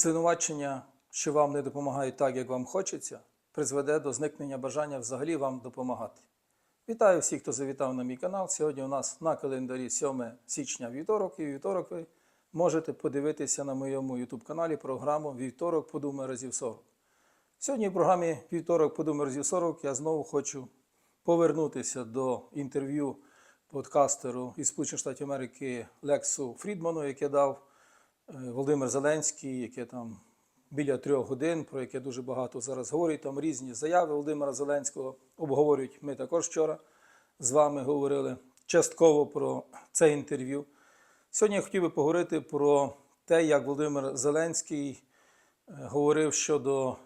Звинувачення, що вам не допомагають так, як вам хочеться, призведе до зникнення бажання взагалі вам допомагати. Вітаю всіх, хто завітав на мій канал. Сьогодні у нас на календарі 7 січня вівторок, і вівторок ви можете подивитися на моєму YouTube каналі програму Вівторок подумай разів 40. Сьогодні в програмі Вівторок подумай разів 40 я знову хочу повернутися до інтерв'ю подкастеру із Сполучених Штатів Америки Лексу Фрідману, яке дав Володимир Зеленський, яке там біля трьох годин, про яке дуже багато зараз говорять. Там різні заяви Володимира Зеленського обговорюють. Ми також вчора з вами говорили частково про це інтерв'ю. Сьогодні я хотів би поговорити про те, як Володимир Зеленський е, говорив щодо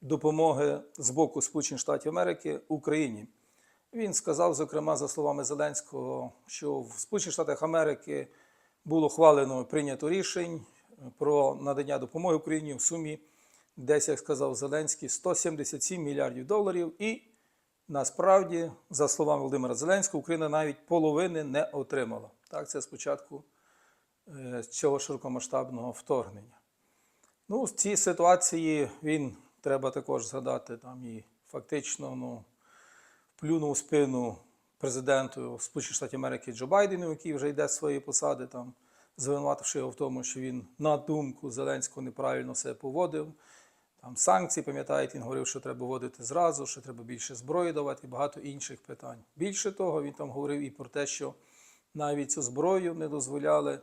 допомоги з боку Сполучених Штатів Америки Україні. Він сказав, зокрема, за словами Зеленського, що в Сполучених Штатах Америки було хвалено прийнято рішень про надання допомоги Україні в сумі, десь, як сказав Зеленський, 177 мільярдів доларів. І насправді, за словами Володимира Зеленського, Україна навіть половини не отримала. Так, це спочатку е, цього широкомасштабного вторгнення. Ну, в цій ситуації він треба також згадати там і фактично ну, плюнув у спину президенту Сполучених Штатів Америки Джо Байдену, який вже йде з своєї посади, там, звинувативши його в тому, що він, на думку Зеленського, неправильно себе поводив. Там санкції, пам'ятаєте, він говорив, що треба вводити зразу, що треба більше зброї давати і багато інших питань. Більше того, він там говорив і про те, що навіть цю зброю не дозволяли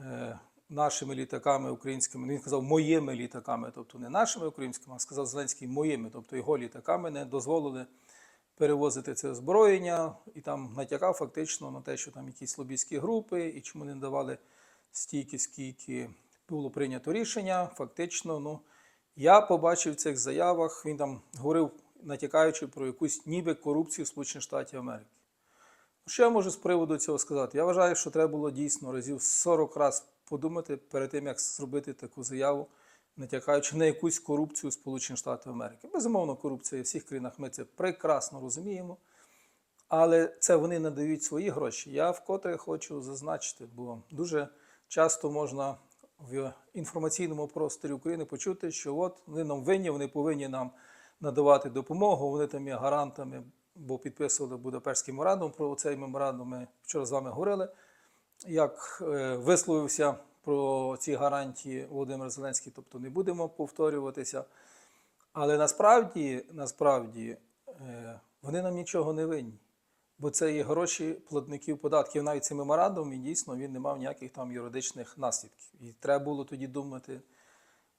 е, нашими літаками українськими. Він сказав моїми літаками, тобто не нашими українськими, а сказав Зеленський моїми, тобто його літаками не дозволили перевозити це озброєння, і там натякав фактично на те, що там якісь лобійські групи, і чому не давали стільки, скільки було прийнято рішення. Фактично, ну я побачив в цих заявах, він там говорив, натякаючи про якусь ніби корупцію Сполучених Штатів Америки. Що я можу з приводу цього сказати? Я вважаю, що треба було дійсно разів 40 разів подумати перед тим, як зробити таку заяву, натякаючи на якусь корупцію Сполучених Штатів Америки. Безумовно, корупція в всіх країнах, ми це прекрасно розуміємо. Але це вони надають свої гроші. Я вкотре хочу зазначити, бо дуже часто можна в інформаційному просторі України почути, що от вони нам винні, вони повинні нам надавати допомогу, вони там є гарантами, бо підписували Будапештський меморандум. Про цей меморандум ми вчора з вами говорили. Як е, висловився про ці гарантії Володимир Зеленський, тобто не будемо повторюватися. Але насправді, насправді е, вони нам нічого не винні, бо це є гроші платників податків. Навіть цей меморандум, і дійсно він не мав ніяких там юридичних наслідків. І треба було тоді думати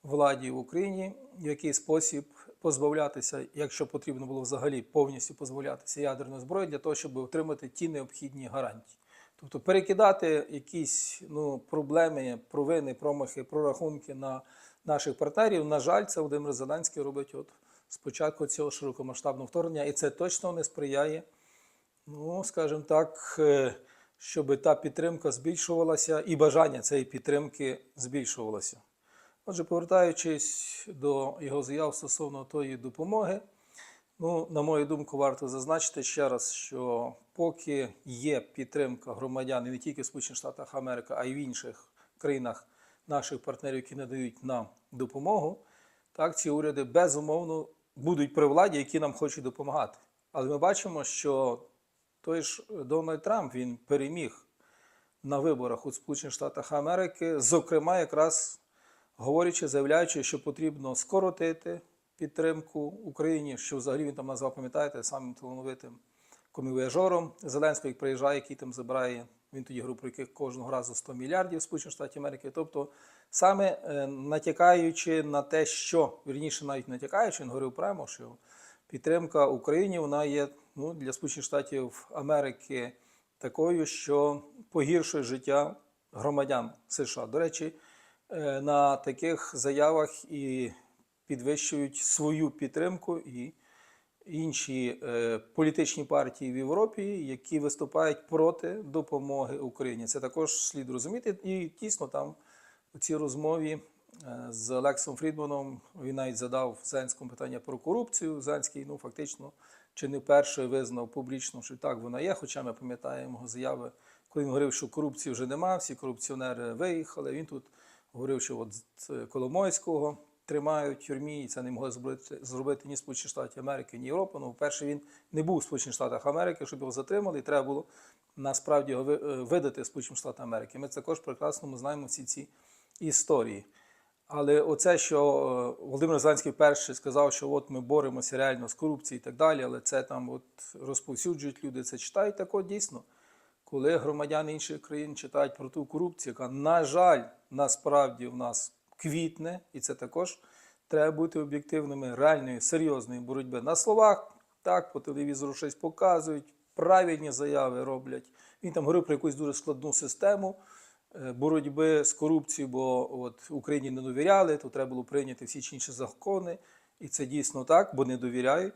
владі в Україні, який спосіб позбавлятися, якщо потрібно було взагалі повністю позбавлятися ядерної зброї для того, щоб отримати ті необхідні гарантії. Тобто перекидати якісь ну, проблеми, провини, промахи, прорахунки на наших партнерів. На жаль, це Володимир Зеленський робить от спочатку цього широкомасштабного вторгнення, і це точно не сприяє, ну, скажімо так, е, щоб та підтримка збільшувалася і бажання цієї підтримки збільшувалося. Отже, повертаючись до його заяв стосовно тої допомоги, ну, на мою думку, варто зазначити ще раз, що поки є підтримка громадян не тільки в Сполучених Штатах Америки, а й в інших країнах наших партнерів, які надають нам допомогу, так ці уряди безумовно будуть при владі, які нам хочуть допомагати. Але ми бачимо, що той ж Дональд Трамп він переміг на виборах у Сполучених Штатах Америки, зокрема, якраз говорячи, заявляючи, що потрібно скоротити підтримку Україні, що взагалі він там назвав, пам'ятаєте, самим талановитим комівояжором Зеленського, як приїжджає, який там забирає, він тоді про яких кожного разу 100 мільярдів Сполучених Штатів Америки. Тобто, саме е, натякаючи на те, що вірніше, навіть натякаючи, він говорив прямо, що підтримка Україні вона є ну, для Сполучених Штатів Америки такою, що погіршує життя громадян США. До речі, е, на таких заявах і підвищують свою підтримку і інші е, політичні партії в Європі, які виступають проти допомоги Україні. Це також слід розуміти. І тісно там у цій розмові е, з Олексом Фрідманом він навіть задав Зеленському питання про корупцію. Зеленський, ну фактично, чи не вперше визнав публічно, що так вона є. Хоча ми пам'ятаємо його заяви, коли він говорив, що корупції вже нема, всі корупціонери виїхали. Він тут говорив, що от Коломойського тримають в тюрмі, і це не могли зробити, зробити ні Сполучені Штати Америки, ні Європа. Ну, перше, він не був в Сполучених Штатах Америки, щоб його затримали, і треба було насправді його е, видати Сполученим Штатам Америки. Ми також прекрасно ми знаємо всі ці історії. Але оце, що е, Володимир Зеленський перший сказав, що от ми боремося реально з корупцією і так далі, але це там от розповсюджують люди, це читають. Так от дійсно, коли громадяни інших країн читають про ту корупцію, яка, на жаль, насправді в нас квітне, і це також треба бути об'єктивними, реальної, серйозної боротьби. На словах так по телевізору щось показують, правильні заяви роблять. Він там говорив про якусь дуже складну систему е, боротьби з корупцією, бо от Україні не довіряли, то треба було прийняти всі чи інші закони. І це дійсно так, бо не довіряють.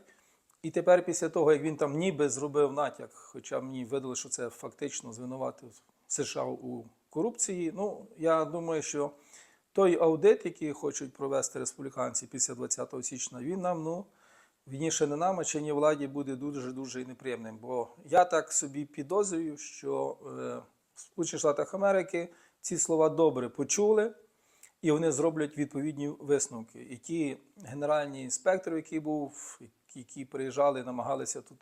І тепер, після того, як він там ніби зробив натяк, хоча мені видали, що це фактично звинуватив США у корупції. Ну, я думаю, що той аудит, який хочуть провести республіканці після 20 січня, він нам, ну, вірніше не нам, а чинній владі буде дуже-дуже неприємним. Бо я так собі підозрюю, що е, в Штатах Америки ці слова добре почули, і вони зроблять відповідні висновки. І ті генеральні інспектори, який був, які приїжджали, намагалися тут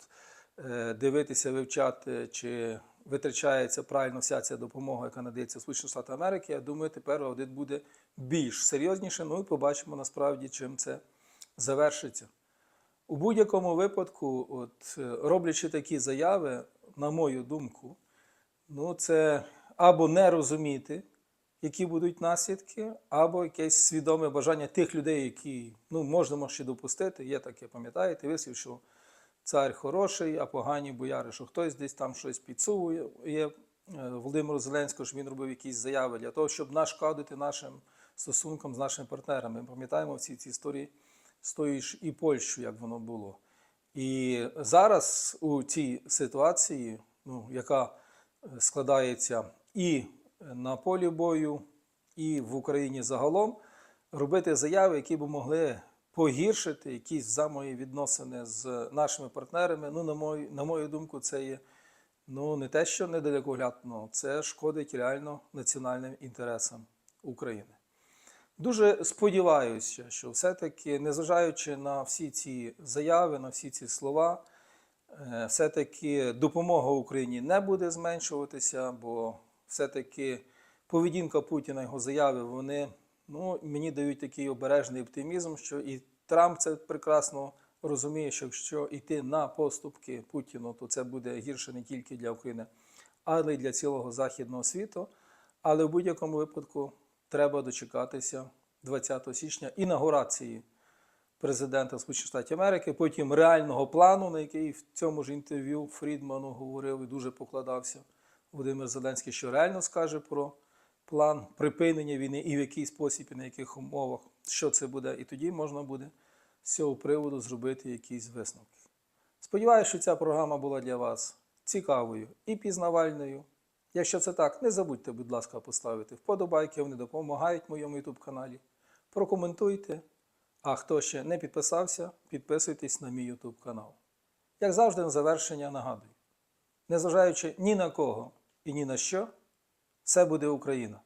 е, дивитися, вивчати, чи витрачається правильно вся ця допомога, яка надається Сполучених Штатів Америки. Я думаю, тепер аудит буде більш серйозніше. Ну і побачимо насправді, чим це завершиться. У будь-якому випадку, от, е, роблячи такі заяви, на мою думку, ну це або не розуміти, які будуть наслідки, або якесь свідоме бажання тих людей, які ну, можна ще допустити. Є таке, пам'ятаєте, вислів, що цар хороший, а погані бояри, що хтось десь там щось підсовує. Є е, Володимиру Зеленського, що він робив якісь заяви для того, щоб нашкодити нашим стосункам з нашими партнерами. Ми пам'ятаємо всі ці історії з тою ж і Польщею, як воно було. І зараз у цій ситуації, ну, яка е, складається і на полі бою, і в Україні загалом, робити заяви, які б могли погіршити якісь взаємовідносини з нашими партнерами. Ну, на мою, на мою думку, це є ну, не те, що недалекоглядно, це шкодить реально національним інтересам України. Дуже сподіваюся, що все-таки, незважаючи на всі ці заяви, на всі ці слова, е, все-таки допомога Україні не буде зменшуватися, бо все-таки поведінка Путіна, його заяви, вони ну, мені дають такий обережний оптимізм, що і Трамп це прекрасно розуміє, що якщо йти на поступки Путіну, то це буде гірше не тільки для України, але й для цілого західного світу. Але в будь-якому випадку треба дочекатися 20 січня інаугурації президента Сполучених Штатів Америки, потім реального плану, на який в цьому ж інтерв'ю Фрідману говорив і дуже покладався Володимир Зеленський, що реально скаже про план припинення війни і в який спосіб, і на яких умовах, що це буде, і тоді можна буде з цього приводу зробити якісь висновки. Сподіваюся, що ця програма була для вас цікавою і пізнавальною. Якщо це так, не забудьте, будь ласка, поставити вподобайки, вони допомагають моєму YouTube каналі. Прокоментуйте. А хто ще не підписався, підписуйтесь на мій YouTube канал. Як завжди, на завершення нагадую: незважаючи ні на кого і ні на що, все буде Україна.